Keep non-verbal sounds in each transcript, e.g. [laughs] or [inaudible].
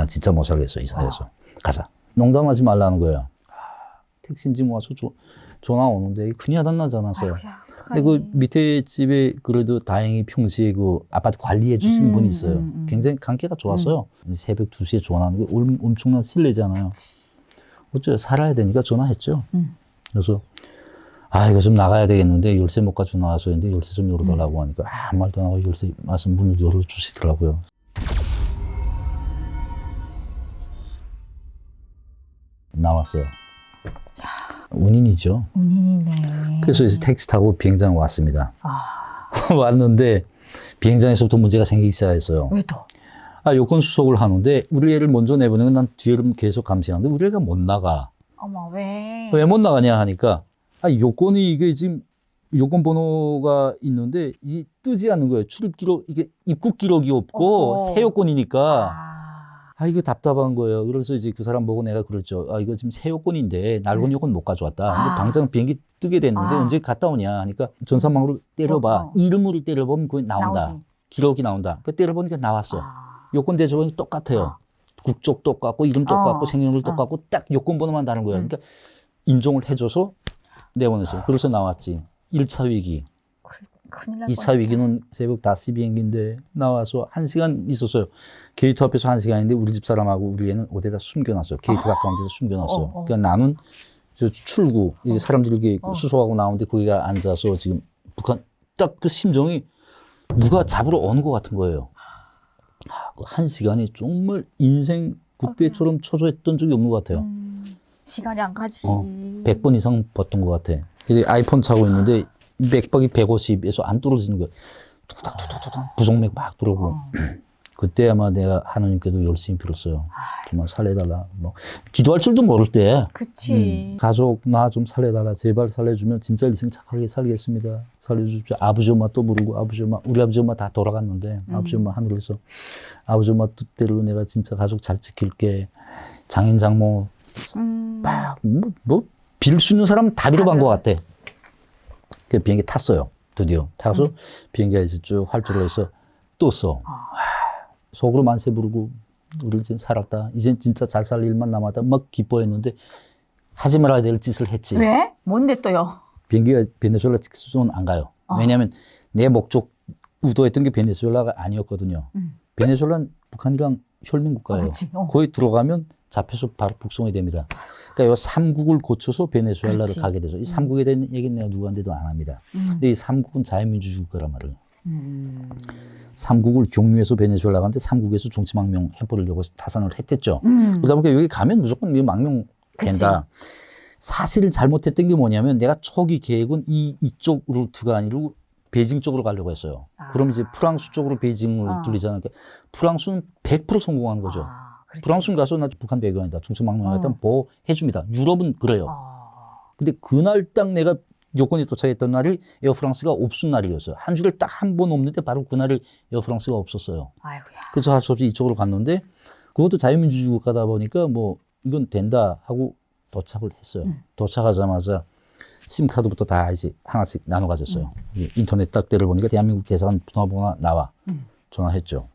나 진짜 못 살겠어 이사해서 가자. 농담하지 말라는. 아, 택시인지 뭐 와서 조, 전화 오는데 큰일 나잖아서요. 아이고야, 근데 그 밑에 집에 그래도 다행히 평시에 그 아파트 관리해 주신 음, 분이 있어요. 음, 음. 굉장히 관계가 좋았어요. 새벽 2시에 전화하는 게 엄- 엄청난 신뢰잖아요. 그치. 어쩌요 살아야 되니까 전화했죠. 음. 그래서 아 이거 좀 나가야 되겠는데 열쇠 못 가지고 나와서 했는데 열쇠 좀 열어달라고 음. 하니까 아무 말도 안 하고 열쇠 말씀 문을 열어주시더라고요. 나왔어요. 운인이죠. 운인이네. 그래서 이제 택시 타고 비행장 왔습니다. 아, [laughs] 왔는데 비행장에서부터 문제가 생기기 시작했어요. 왜 또? 아 요건 수속을 하는데 우리 애를 먼저 내보내면 난 뒤를 계속 감시하는데 우리 애가 못 나가. 어머, 왜? 왜 못 나가냐 하니까 아 요건이 이게 지금 요건 번호가 있는데 이 뜨지 않는 거예요. 출입 기록 이게 입국 기록이 없고. 새 요건이니까 아, 아 이거 답답한 거예요. 그래서 이제 그 사람 보고 내가 그랬죠. 아 이거 지금 새 요건인데 네. 요건 못 가져왔다. 근데 아. 당장 비행기 뜨게 됐는데 아. 언제 갔다 오냐 하니까 전산망으로 때려봐. 어, 어. 이름으로 때려보면 그게 나온다. 나오지. 기록이 나온다. 그 때려보니까 나왔어. 아, 요건 대조번이 똑같아요. 어. 국적 똑같고 이름 똑같고 어. 생년월 어. 똑같고 딱 요건 번호만 다른 거예요. 음. 그러니까 인종을 해줘서 내보냈어요. 그래서 나왔지. 1차 위기. 큰- 큰일 날 2차 뻔했다. 위기는 새벽 5시 비행기인데 나와서 1시간 있었어요. 게이트 앞에서 1시간인데 우리 집 사람하고 우리 애는 어디다 숨겨놨어요. 게이트 가까운 데서 숨겨놨어요. 어, 어. 그러니까 나는 저 출구 이제 어. 사람들이 이렇게 어. 수소하고 나오는데 거기가 앉아서 지금 북한 딱 그 심정이 누가 잡으러 오는 것 같은 거예요. 아, 그한 시간이 정말 인생 그때처럼 초조했던 적이 없는 것 같아요. 음, 시간이 안 가지. 어, 100번 이상 버튼 것 같아. 아이폰 차고 있는데 맥박이 150에서 안 떨어지는 거야. 툭탁툭탁툭탁 부속맥 막 들어오고. 어. [clears throat] 그때 아마 내가 하나님께도 열심히 빌었어요. 아, 정말 살려달라. 뭐 기도할 줄도 모를 때 그치. 음, 가족 나 좀 살려달라. 제발 살려주면 진짜 일생 착하게 살겠습니다. 살려주십시오. 아버지 엄마 또 부르고 아버지 엄마 우리 아버지 엄마 다 돌아갔는데 음. 아버지 엄마 하늘에서 아버지 엄마 뜻대로 내가 진짜 가족 잘 지킬게. 장인 장모 음, 막뭐빌 수 있는 사람 다 빌어간 것 같아. 그 비행기 탔어요. 드디어 타서 음. 비행기가 이제 쭉 활주로 해서 떴어. 아, 속으로 만세 부르고 우리 이제 살았다. 이젠 진짜 잘 살 일만 남았다. 막 기뻐했는데 하지 말아야 될 짓을 했지. 왜? 뭔데 또요? 비행기가 베네수엘라 직수는 안 가요. 어. 왜냐하면 내 목적 의도했던 게 베네수엘라가 아니었거든요. 음. 베네수엘라는 북한이랑 혈민 어, 국가예요. 그치. 어. 거기 들어가면 잡혀서 바로 북송이 됩니다. 그러니까 이 삼국을 거쳐서 베네수엘라를 그렇지. 가게 되죠. 이 삼국에 대한 얘기는 내가 누구한테도 안 합니다. 음. 근데 이 삼국은 자유민주주의 국가란 말이에요. 음. 삼국을 경유해서 베네수엘라 갔는데 삼국에서 정치망명 해보를 려고 타산을 했댔죠. 음. 그러다 보니까 여기 가면 무조건 이 망명 된다. 사실 잘못했던 게 뭐냐면 내가 초기 계획은 이 이쪽 루트가 아니고 베이징 쪽으로 가려고 했어요. 아. 그럼 이제 프랑스 쪽으로 베이징을 아. 돌리잖아요. 그러니까 프랑스는 100% 성공한 거죠. 아, 그렇지. 프랑스는 가서 나 북한 배경이다. 중소망명이다. 어. 보호해줍니다. 유럽은 그래요. 아, 근데 그날 딱 내가 요건이 도착했던 날이 에어프랑스가 없은 날이었어요. 한 주를 딱 한 번 없는데 바로 그날을 에어프랑스가 없었어요. 아이고야. 그래서 할 수 없이 이쪽으로 갔는데 그것도 자유민주주의 국가다 보니까 뭐 이건 된다 하고 도착을 했어요. 음. 도착하자마자 심카드부터 다 이제 하나씩 나눠 가졌어요. 음. 이 인터넷 딱 때를 보니까 대한민국 대사관 전화번호가 나와. 음. 전화했죠.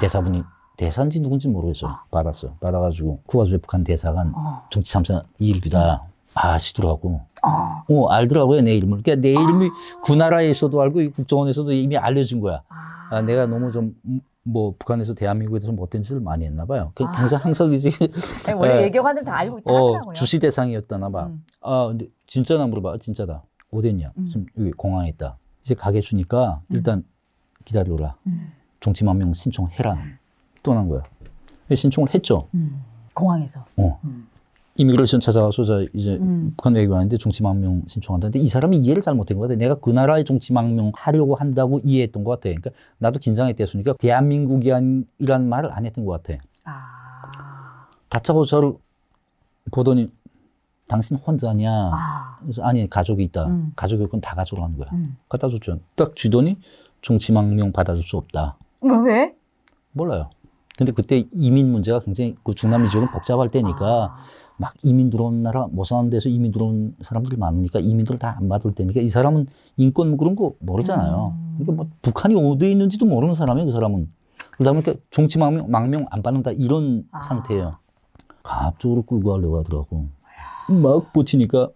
대사분이 대사인지 누군지 모르겠어요. 아. 받았어요. 받아가지고 쿠바주의 북한 대사관 어. 정치 참사 이 일이다. 아시더라고. 어. 어, 알더라고요, 내 이름을. 그러니까 내 이름이 그 나라에서도 알고 이 국정원에서도 이미 알려진 거야. 아, 아, 내가 너무 좀, 음, 뭐, 북한에서 대한민국에 대해서 못된 짓을 많이 했나 봐요. 그, 아. 항상, 항상 이제, [laughs] 아니, 원래 예. 예교관들 다 알고 있다 어, 하더라고요. 주시 대상이었다나 봐. 음. 아, 근데 진짜나 물어봐. 진짜다. 어딨냐? 음. 지금 여기 공항에 있다. 이제 가게 주니까 일단 기다려라. 음. 정치만명 신청해라. 떠난 거야. 신청을 했죠. 음. 공항에서. 어. 음. 이미그레이션 찾아가서 저 이제 음. 북한 외교관인데 정치망명 신청한다는데 이 사람이 이해를 잘못한 것 같아. 내가 그 나라의 정치망명 하려고 한다고 이해했던 것 같아. 그러니까 나도 긴장했댔으니까 대한민국이란 말을 안 했던 것 같아. 아. 다짜고 저를 보더니 당신 혼자냐? 아. 그래서 아니 가족이 있다. 음. 가족 여건 다 가져라는 거야. 음. 갖다 줬죠. 딱 주더니 정치망명 받아줄 수 없다. 왜, 왜? 몰라요. 근데 그때 이민 문제가 굉장히 그 중남미 지역은 복잡할 때니까 아. 막 이민 들어온 나라 못 사는 데서 이민 들어온 사람들이 많으니까 이민들 다 안 받을 때니까 이 사람은 인권 뭐 그런 거 모르잖아요. 음. 그러니까 뭐 북한이 어디에 있는지도 모르는 사람이에요. 그 사람은 그러다 보니까 종치 망명, 망명 안 받는다 이런 아. 상태예요. 갑적으로 끌고 가려고 하더라고. 막 버티니까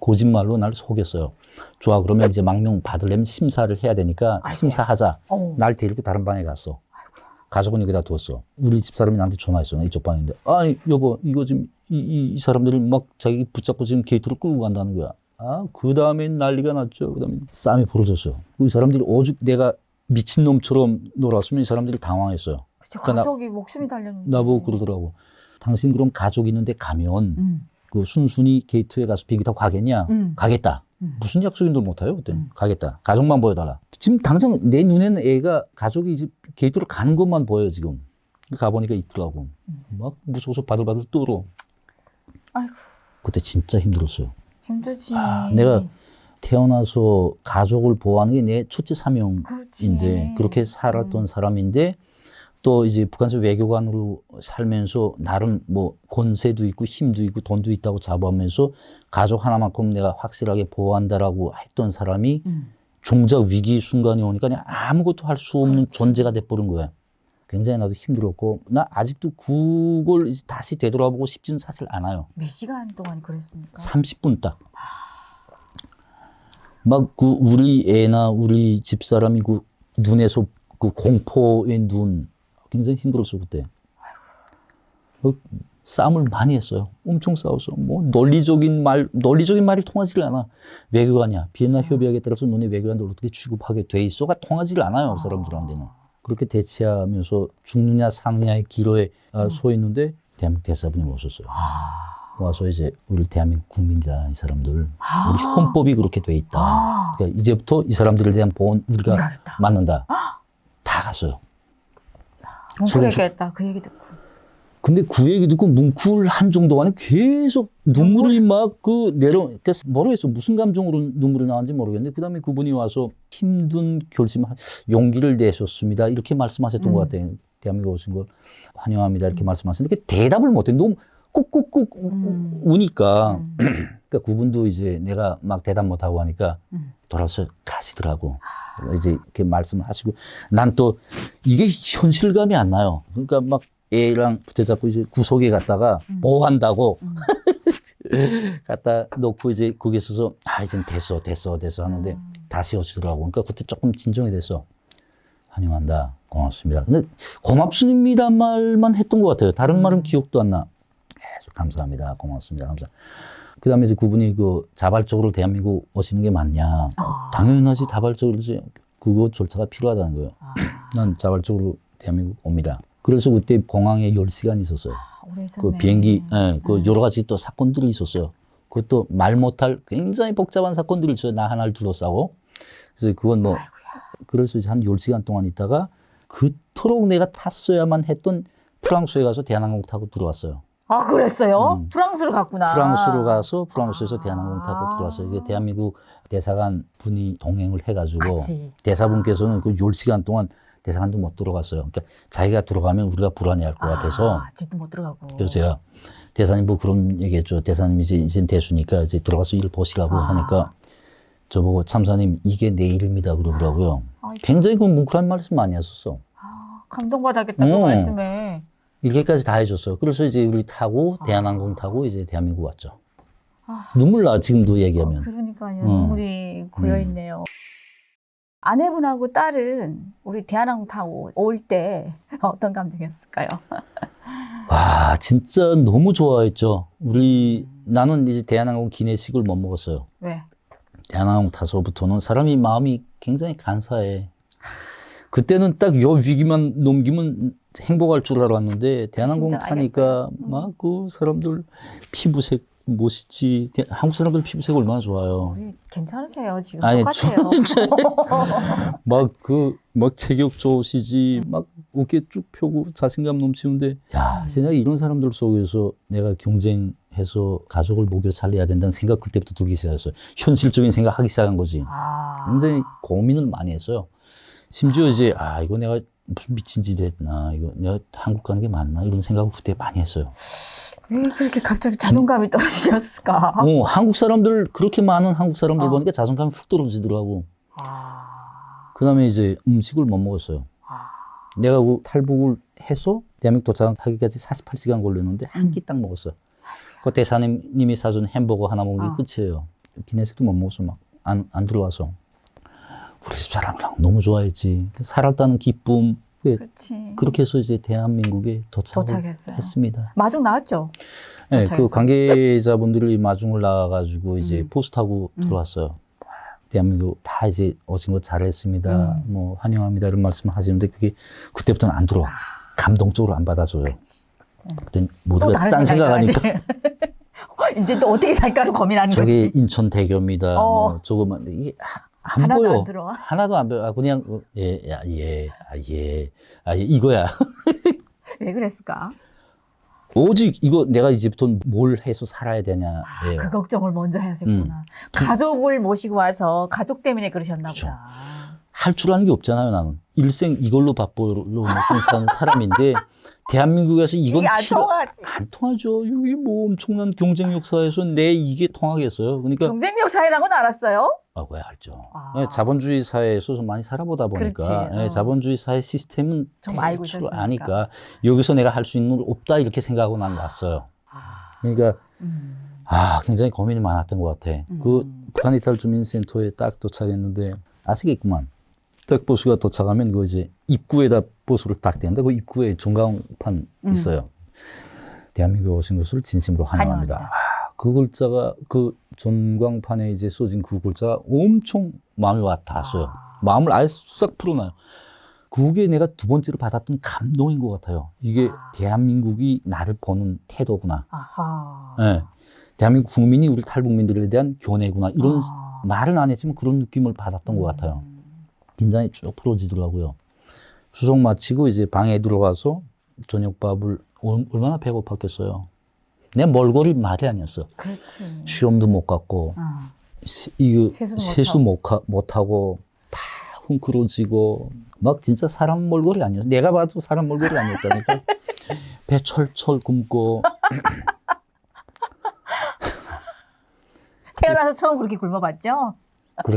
거짓말로 날 속였어요. 좋아 그러면 이제 망명 받으려면 심사를 해야 되니까 아이고야. 심사하자. 어. 날 데리고 다른 방에 갔어. 가족은 여기다 두었어. 우리 집 사람이 나한테 전화했어. 나 이쪽 방인데. 아, 여보, 이거 지금 이, 이, 이 사람들이 막 자기 붙잡고 지금 게이트를 끌고 간다는 거야. 아, 그 다음에 난리가 났죠. 그 다음에 싸움이 벌어졌어요. 이 사람들이 오죽 내가 미친놈처럼 놀았으면 이 사람들이 당황했어요. 그쵸, 그러니까 나- 가족이 목숨이 달렸는데. 나보고 그러더라고. 당신 그럼 가족 있는데 가면 음. 그 순순히 게이트에 가서 비행기 타고 가겠냐? 음. 가겠다. 음. 무슨 약속인들 못해요 그때 음. 가겠다 가족만 보여달라 지금 당장 내 눈에는 애가 가족이 이제 게이트로 가는 것만 보여 지금 가보니까 있더라고 음. 막 무서워서 바들바들 떨어 아이고, 그때 진짜 힘들었어요 힘들지. 아, 내가 태어나서 가족을 보호하는 게 내 첫째 사명인데 그렇지. 그렇게 살았던 음. 사람인데 또 이제 북한에서 외교관으로 살면서 나름 뭐 권세도 있고 힘도 있고 돈도 있다고 자부하면서 가족 하나만큼 내가 확실하게 보호한다라고 했던 사람이 음. 종작 위기 순간이 오니까 그냥 아무것도 할 수 없는 그렇지. 존재가 돼버린 거야. 굉장히 나도 힘들었고 나 아직도 그걸 다시 되돌아보고 싶지는 사실 않아요. 몇 시간 동안 그랬습니까? 30분 딱. 막 그 우리 애나 우리 집사람이 그 눈에서 그 공포의 눈 굉장히 힘들었어 그때. 그 싸움을 많이 했어요. 엄청 싸웠어. 뭐 논리적인 말 논리적인 말이 통하지를 않아. 외교관이야. 비엔나 협약에 따라서 너네 외교관들 어떻게 취급하게 돼 있어가 통하지를 않아요. 그 사람들한테는. 그렇게 대치하면서 죽느냐 사느냐의 기로에 아, 서 있는데 대한민국 대사분이 오셨어요. 와서 이제 우리 대한민국 국민이다 이 사람들 우리 헌법이 그렇게 돼 있다. 아, 그러니까 이제부터 이 사람들에 대한 보호는 우리가. 맞는다. 다 갔어요. 뭉클했겠다. 그 얘기 듣고. 근데 그 얘기 듣고 뭉클한 정도가 아니고 계속 눈물이 막 그 내려, 그러니까 모르겠어. 무슨 감정으로 눈물이 나왔는지 모르겠는데, 그 다음에 그분이 와서 힘든 결심, 용기를 내셨습니다. 이렇게 말씀하셨던 음. 것 같아요. 대한민국 오신 걸 환영합니다. 이렇게 말씀하셨는데, 그 대답을 못해. 너무 꾹꾹꾹 우- 음. 우니까. 음. [clears throat] 그러니까 그분도 이제 내가 막 대답 못하고 하니까 음. 돌아서 가시더라고. 이제 이렇게 말씀을 하시고 난 또 이게 현실감이 안 나요. 그러니까 막 애랑 붙여잡고 이제 구석에 갔다가 음. 보호한다고 음. [laughs] 갖다 놓고 이제 거기 있어서 아 이제 됐어 됐어 됐어 하는데 음. 다시 오시더라고. 그러니까 그때 조금 진정이 됐어. 환영한다. 고맙습니다. 근데 고맙습니다 말만 했던 것 같아요. 다른 말은 기억도 안 나. 계속 감사합니다. 고맙습니다. 감사. 그 다음에 이제 그분이 그 자발적으로 대한민국 오시는 게 맞냐. 아. 당연하지. 자발적으로 이제 그거 절차가 필요하다는 거예요. 아, 난 자발적으로 대한민국 옵니다. 그래서 그때 공항에 10시간 있었어요. 있었네. 그 비행기, 예, 그 음. 여러 가지 또 사건들이 있었어요. 그것도 말 못할 굉장히 복잡한 사건들이 있어요. 나 하나를 둘러싸고. 그래서 그건 뭐, 아이고야. 그래서 이제 한 10시간 동안 있다가 그토록 내가 탔어야만 했던 프랑스에 가서 대한항공 타고 들어왔어요. 아, 그랬어요? 음. 프랑스로 갔구나. 프랑스로 가서 프랑스에서 아. 대한항공 타고 들어왔어요. 이게 대한민국 대사관 분이 동행을 해가지고 같이. 대사분께서는 그 10시간 동안 대사관도 못 들어갔어요. 그러니까 자기가 들어가면 우리가 불안해할 것 같아서 아, 집도 못 들어가고. 그래서 제가 대사님 뭐 그런 얘기했죠. 대사님 이제 이제 대수니까 이제 들어가서 일 보시라고 아. 하니까 저보고 참사님 이게 내 이름이다 그러더라고요. 아이고. 굉장히 그 뭉클한 말씀 많이 하셨어. 아, 감동받았겠다, 그 음. 말씀에. 이렇게까지 다 해줬어요. 그래서 이제 우리 타고 아. 대한항공 타고 이제 대한민국 왔죠. 아. 눈물 나 지금도 얘기하면. 그러니까요. 음. 눈물이 고여 있네요. 아내분하고 딸은 우리 대한항공 타고 올 때 [laughs] 어떤 감정이었을까요? [laughs] 와 진짜 너무 좋아했죠. 우리 나는 이제 대한항공 기내식을 못 먹었어요. 왜? 대한항공 타서부터는 사람이 마음이 굉장히 간사해. 그때는 딱 요 위기만 넘기면 행복할 줄 알았는데 대한항공 진짜 타니까. 음. 막그 사람들 피부색 멋있지. 대- 한국 사람들 피부색 얼마나 좋아요. 우리 괜찮으세요? 지금 아니, 똑같아요. [laughs] 막그막 체격 좋으시지. 막 어깨 쭉 펴고 자신감 넘치는데 야, 진짜 이런 사람들 속에서 내가 경쟁해서 가족을 먹여 살려야 된다는 생각 그때부터 들기 시작했어요. 현실적인 생각 하기 시작한 거지. 아. 굉장히 고민을 많이 했어요. 심지어 이제 아 이거 내가 무슨 미친 짓 했나 이거 내가 한국 가는 게 맞나 이런 생각을 그때 많이 했어요. 왜 그렇게 갑자기 자존감이 떨어지셨을까? 어, 한국 사람들 그렇게 많은 한국 사람들 어. 보니까 자존감이 훅 떨어지더라고. 아. 그다음에 이제 음식을 못 먹었어요. 아. 내가 그 탈북을 해서 대한민국 도착하기까지 48시간 걸렸는데 한 음. 끼딱 먹었어. 그 대사님이 사준 햄버거 하나 먹는 어. 게 끝이에요. 기내식도 못 먹어서 막 안 안 들어와서 우리 집 사람이랑 너무 좋아했지. 살았다는 기쁨 그- 그렇지. 그렇게 해서 이제 대한민국에 도착을 도착했어요. 했습니다. 마중 나왔죠. 네, 그 도착했어요. 관계자분들이 마중을 나와가지고 이제 음. 포스 타고 음. 들어왔어요. 대한민국 다 이제 오신 거 잘했습니다. 음. 뭐 환영합니다 이런 말씀을 하시는데 그게 그때부터는 안 들어와. 감동적으로 안 받아줘요. 그때 또 모두가 딴 생각하니까. [laughs] 이제 또 어떻게 살까를 고민하는 저게 거지. 인천 대교입니다. 어. 뭐 저거만 이게 하- 안 하나도 보여. 안 들어와. 하나도 안 보여. 아, 그냥 어, 예, 야, 예, 아, 예, 아, 예, 이거야. [laughs] 왜 그랬을까? 오직 이거 내가 이제부터 뭘 해서 살아야 되냐. 아, 예. 그 걱정을 먼저 하셨구나. 가족을 모시고 와서 가족 때문에 그러셨나 그렇죠. 보다. 할 줄 아는 게 없잖아요, 나는. 일생 이걸로 밥벌로 먹고 사는 사람인데, 대한민국에서 이건 이게 안 필요- 통하지. 안 통하죠. 여기 뭐 엄청난 경쟁력 사회에서 내 이게 통하겠어요. 그러니까, 경쟁력 사회라고는 알았어요? 아, 왜 알죠. 아. 예, 자본주의 사회에서 좀 많이 살아보다 보니까, 예, 어. 자본주의 사회 시스템은 좀 알고. 아니까, 여기서 내가 할 수 있는 건 없다, 이렇게 생각하고 난 왔어요. 아, 그러니까, 음. 아, 굉장히 고민이 많았던 것 같아. 그 음. 북한 이탈 주민센터에 딱 도착했는데 아시겠구만. 딱 버스가 도착하면 그 이제 입구에다 버스를 딱 대는데 그 입구에 전광판 음. 있어요. 대한민국에 오신 것을 진심으로 환영합니다. 환영합니다. 아, 그 글자가 그 전광판에 이제 써진 그 글자가 엄청 마음에 와 닿았어요. 아. 마음을 아예 싹 풀어놔요. 그게 내가 두 번째로 받았던 감동인 것 같아요. 이게 아. 대한민국이 나를 보는 태도구나. 아하. 예. 대한민국 국민이 우리 탈북민들에 대한 교내구나 이런 아. 말은 안 했지만 그런 느낌을 받았던 것 같아요. 음. 긴장이 쭉 풀어지더라고요. 수속 마치고 이제 방에 들어가서 저녁밥을 얼- 얼마나 배고팠겠어요. 내 멀거리 말이 아니었어. 그렇지. 시험도 못 갔고 아. 시- 이거 세수 못하고. 못, 하, 못 하고 다 헝클어지고 막 진짜 사람 멀거리 아니었어. 내가 봐도 사람 멀거리 아니었다니까. [laughs] 배 철철 굶고 [laughs] 태어나서 처음 그렇게 굶어봤죠?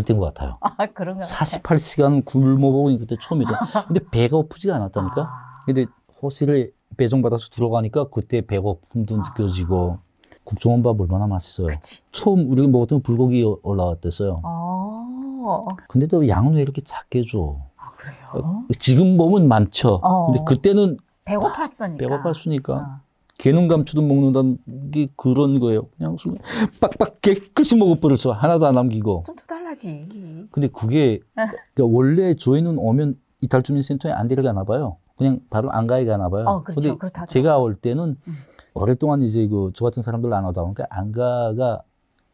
때인 것 같아요. 아, 그런 거. 48시간 굶어보니 그때 처음이죠. 근데 배가 고프지가 않았다니까. 아. 근데 호실에 배정받아서 들어가니까 그때 배고픔도 아. 느껴지고 국정원밥 얼마나 맛있어요. 그치. 처음 우리가 먹었던 불고기 올라왔댔어요. 아, 근데 또 양은 왜 이렇게 작게 줘? 아 그래요? 지금 보면 많죠. 어. 근데 그때는 배고팠으니까. 배고팠으니까 어. 개는 감추도 먹는다는 게 그런 거예요. 그냥 순간 빡빡 깨끗이 먹어버렸어. 하나도 안 남기고. 좀 더 달라지. 근데 그게 어. 그러니까 원래 저희는 오면 이탈주민센터에 안 데려가나 봐요. 그냥 바로 안가에 가나 봐요. 어, 그렇죠. 근데 그렇다. 제가 올 때는 음. 오랫동안 이제 그 저 같은 사람들 안 오다 보니까 안가가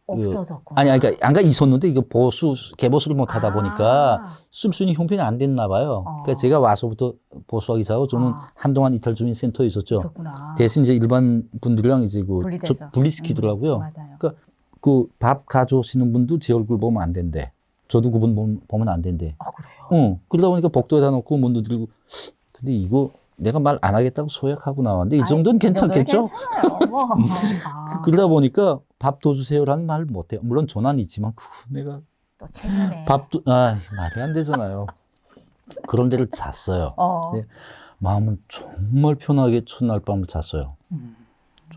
없어졌고. 아니 아니 그러니까 안가 있었는데 이거 보수 개보수를 못 하다 보니까 아. 순순히 형편이 안 됐나 봐요. 어. 그러니까 제가 와서부터 보수하기 시작하고 저는 아. 한동안 이탈 주민 센터에 있었죠. 있었구나. 대신 이제 일반 분들이랑 이제 그 분리돼서. 저- 분리시키더라고요. 음, 맞아요. 그밥 가져오시는 분도 제 얼굴 보면 안 된대. 저도 그분 보면- 안 된대. 아 그래요? 어, 그러다 보니까 복도에다 놓고 문도 들고. 근데 이거 내가 말 안 하겠다고 소약하고 나왔는데 이 정도는 괜찮겠죠? 괜찮아요. 뭐. 아, 그- 그러다 보니까 밥더 주세요라는 말 못해요. 물론 전화는 있지만 그거 내가 또. 밥도 아 말이 안 되잖아요. 그런 데를 잤어요. 어. 네. 마음은 정말 편하게 첫날 밤을 잤어요. 음,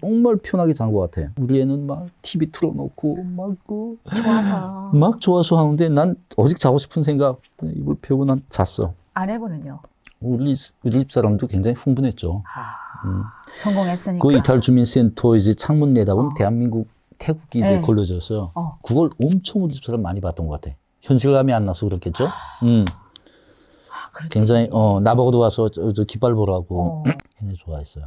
정말 편하게 잔 것 같아. 우리 애는 막 TV 틀어놓고 막 그 좋아서. 막 좋아서 하는데 난 오직 자고 싶은 생각 입을 펴고 난 잤어. 아내분은요? 우리 우리 집 사람도 굉장히 흥분했죠. 아, 음. 성공했으니까. 그 이탈 주민센터 이제 창문 내다보면 어. 대한민국 태국이 이제 네. 걸려졌어요. 어. 그걸 엄청 우리 집 사람 많이 봤던 것 같아. 현실감이 안 나서 그렇겠죠. 음, 아, 그렇지. 굉장히 어 나보고도 와서 저, 저 깃발 보라고 어. 굉장히 좋아했어요.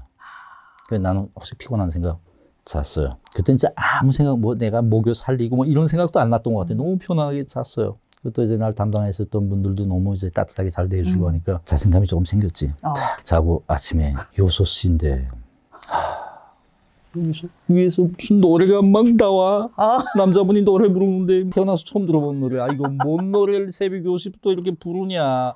그래서 나는 혹시 피곤한 생각 잤어요. 그때 진짜 아무 생각 뭐 내가 목요 살리고 뭐 이런 생각도 안 났던 것 같아. 음. 너무 편하게 잤어요. 그것도 이제 날 담당했었던 분들도 너무 이제 따뜻하게 잘 대해주고 음. 하니까 자신감이 조금 생겼지. 어. 딱 자고 아침에 6시인데 여기서 위에서 무슨 노래가 막 나와 어. 남자분이 노래 부르는데 태어나서 처음 들어본 노래야 이거 뭔 노래를 새벽 50또 이렇게 부르냐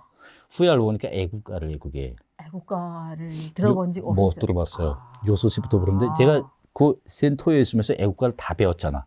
알고 보니까 애국가를 그게 애국가를 들어본 적못 없어요. 들어봤어요 아. 6시부터 부르는데 아. 제가 그 센터에 있으면서 애국가를 다 배웠잖아